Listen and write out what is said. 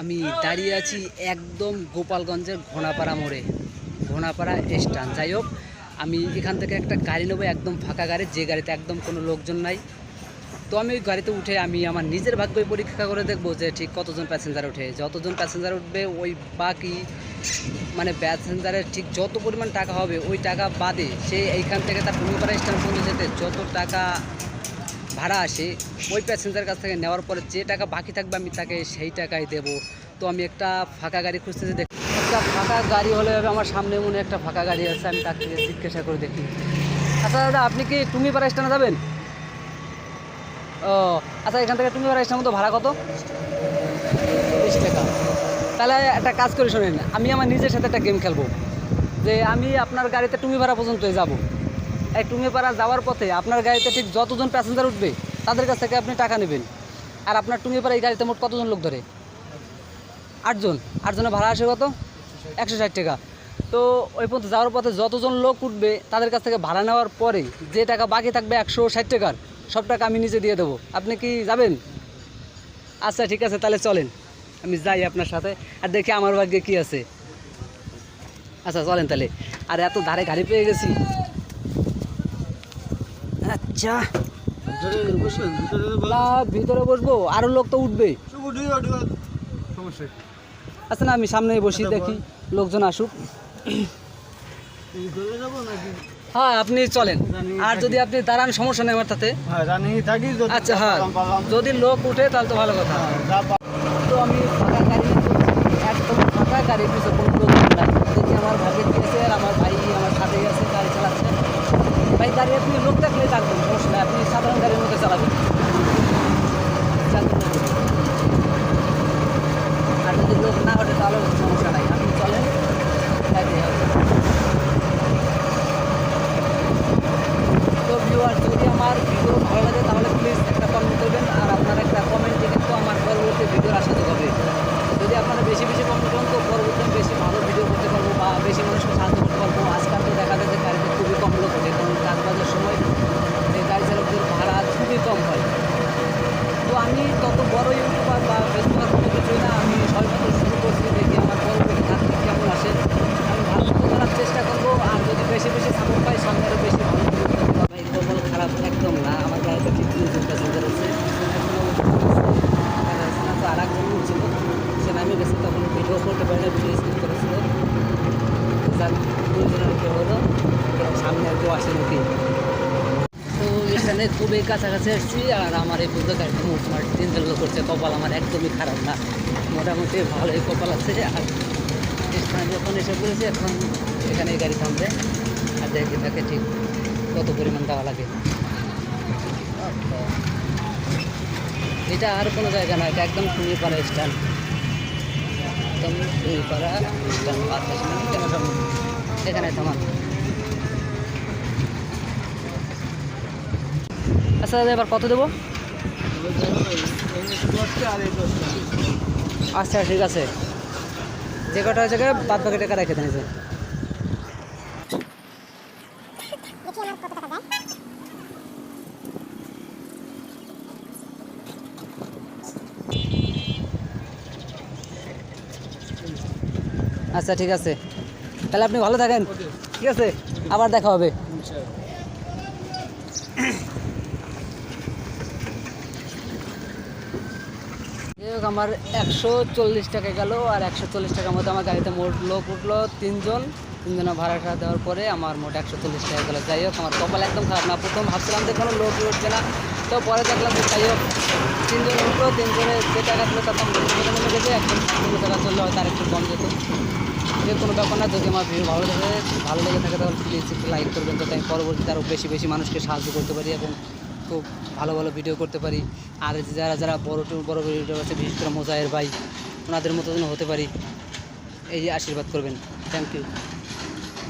আমি দাঁড়িয়ে আছি একদম গোপালগঞ্জের ঘোনাপাড়া মোড়ে ঘোনাপাড়া স্ট্যান্ড। যাই হোক, আমি এখান থেকে একটা গাড়ি নেব, একদম ফাঁকা গাড়ি, যে গাড়িতে একদম কোনো লোকজন নাই। তো আমি ওই গাড়িতে উঠে আমি আমার নিজের ভাগ্য পরীক্ষা করে দেখব যে ঠিক কতজন প্যাসেঞ্জার উঠে যতজন প্যাসেঞ্জার উঠবে, ওই বাকি মানে প্যাসেঞ্জারের ঠিক যত পরিমাণ টাকা হবে, ওই টাকা বাদে সে এইখান থেকে তার টুঙ্গিপাড়া স্ট্যান্ড পর্যন্ত যেতে, যত টাকা ভাড়া আসে, ওই প্যাসেঞ্জার কাছ থেকে নেওয়ার পরে যে টাকা বাকি থাকবে আমি তাকে সেই টাকাই দেব। তো আমি একটা ফাঁকা গাড়ি খুঁজতেছি, দেখ একটা ফাঁকা গাড়ি হলে আমার সামনে মনে একটা ফাঁকা গাড়ি আছে, আমি তাকে জিজ্ঞাসা করে দেখি। আচ্ছা দাদা, আপনি কি টুঙ্গিপাড়া স্ট্যান্ডে যাবেন? ও আচ্ছা এখান থেকে টুঙ্গিপাড়া স্ট্যান্ড মতো ভাড়া কত? বিশ টাকা। তাহলে একটা কাজ করে শোনেন, আমি আমার নিজের সাথে একটা গেম খেলব। যে আমি আপনার গাড়িতে টুঙ্গিপাড়া পর্যন্ত যাব। এই টুঙ্গিপাড়া যাওয়ার পথে আপনার গাড়িতে ঠিক যতজন প্যাসেঞ্জার উঠবে, তাদের কাছ থেকে আপনি টাকা নেবেন। আর আপনার টুঙ্গিপাড়া এই গাড়িতে মোট কতজন লোক ধরে? আটজন। আটজনের ভাড়া আসে কত? একশো ষাট টাকা। তো ওই পর্যন্ত যাওয়ার পথে যতজন লোক উঠবে, তাদের কাছ থেকে ভাড়া নেওয়ার পরে যে টাকা বাকি থাকবে একশো ষাট টাকার, সব টাকা আমি নিজে দিয়ে দেবো। আপনি কি যাবেন? আচ্ছা ঠিক আছে, তাহলে চলেন। আমি যাই আপনার সাথে আর দেখি আমার ভাগ্যে কি আছে। আচ্ছা চলেন তাহলে। আর এত ধারে গাড়ি পেয়ে গেছি। আচ্ছা। ভিতরে বসবো। আরও লোক তো উঠবে। আচ্ছা না আমি সামনে বসি দেখি লোকজন আসুক। হ্যাঁ আপনি চলেন। আর যদি আপনি দাঁড়ান সমস্যা নেই আমার তাতে। আচ্ছা হ্যাঁ। যদি লোক উঠে তাহলে তো ভালো কথা। তো আমি ফাঁকা গাড়ি একদম ফাঁকা গাড়ি পিছনে কোনো লোক দেখি আমার ভাগে আর আমার ভাই আমার সাথে আছে গাড়ি চালাচ্ছে। গাড়ি আপনি লোক থাকলে থাকবেন সমস্যা আপনি সাধারণ গাড়ির মধ্যে চালাবেন চালাতে থাকুন। আর যদি লোক না ওঠে তাহলে সমস্যা নাই আপনি চলেন তাইলে হবে। তো ভিউয়ার যদি আমার ভিডিও ভালো লাগে তাহলে প্লিজ একটা কমেন্ট করবেন আর আপনার একটা কমেন্টে কিন্তু আমার পরবর্তী ভিডিওর আশা হবে যদি আপনারা বেশি বেশি কমেন্ট করেন তো পরবর্তী আমি বেশি ভালো ভিডিও করতে পারব বা বেশি মানুষকে সাহায্য করতে পারব আজকাল তো দেখা যায় যে গাড়িতে খুবই কম লোক ওঠে কারণ কাজবাজের সময় এই গাড়ি চালকদের ভাড়া খুবই কম হয় তো আমি তত বড় ইউটিউবার বা ফেসবুকের কোনো কিছুই না, আমি সবেমাত্র শুরু করছি দেখি আমার পরবর্তী থাকতে কেমন আসে। আমি ভালো মতো করার চেষ্টা করব, আর যদি বেশি বেশি সাপোর্ট পাই, সামনে বেশি ভালো ভিডিও করতে পারব। ভাই কপাল খারাপ একদম না, আমার গাড়িতে ঠিক প্যাসেঞ্জার আছে। তো আর একজন উঠছিল সে নামে গেছে তখন ভিডিও করতে পারে না ভিডিও স্কিপ করেছিল দুজনের কেউ হলো? সামনে আর কেউ নাকি? এখানে খুবই কাছাকাছি আসছি আর আমার এই গাড়িতে মোটামুটি তিন চালু করছে, কপাল আমার একদমই খারাপ না। মোটামুটি ভালোই কপাল আছে। আর স্থানে যখন এসে পড়েছে, এখন এখানে গাড়ি থামবে। আর দেখে তাকে ঠিক কত পরিমাণ দেওয়া লাগে। এটা আর কোনো জায়গা না, এটা একদম টুঙ্গিপাড়া স্ট্যান্ড একদম টুঙ্গিপাড়া স্ট্যান্ড কেন এখানে থামান। আচ্ছা দাদা এবার কত দেবো? আচ্ছা ঠিক আছে। যে কটা হয়েছে বাদ বাকি টাকা রেখে দেন আচ্ছা ঠিক আছে। তাহলে আপনি ভালো থাকেন। ঠিক আছে? আবার দেখা হবে। হোক, আমার একশো চল্লিশ টাকা গেল আর একশো চল্লিশ টাকার মধ্যে আমার গাড়িতে মোট লোক উঠল তিনজন। তিনজনের ভাড়াটা দেওয়ার পরে আমার মোট একশো চল্লিশ টাকা গেলো। যাই হোক, আমার কপাল একদম খারাপ না। প্রথম ভাবছিলাম যে কোনো লোক উঠবে না। তো পরে দেখলাম যে যাই হোক, তিনজন উঠল তিনজনের যে টাকা ছিল তার দাম গেছে একদম পনেরো টাকা চললে, হয়তো আর একটু কম যেত। যে কোনো ব্যাপার না, যদি আমার ভিডিও ভালো লাগে, ভালো লেগে থাকে, তাহলে প্লিজ একটু লাইক করবেন। যাতে আমি পরবর্তীতে আরও বেশি বেশি মানুষকে সাহায্য করতে পারি এবং খুব ভালো ভালো ভিডিও করতে পারি। আর যারা যারা বড় টু বড় ভিডিও আছে বিশেষ করে মোজাহের ভাই, ওনাদের মতো যেন হতে পারি। এই আশীর্বাদ করবেন। Thank you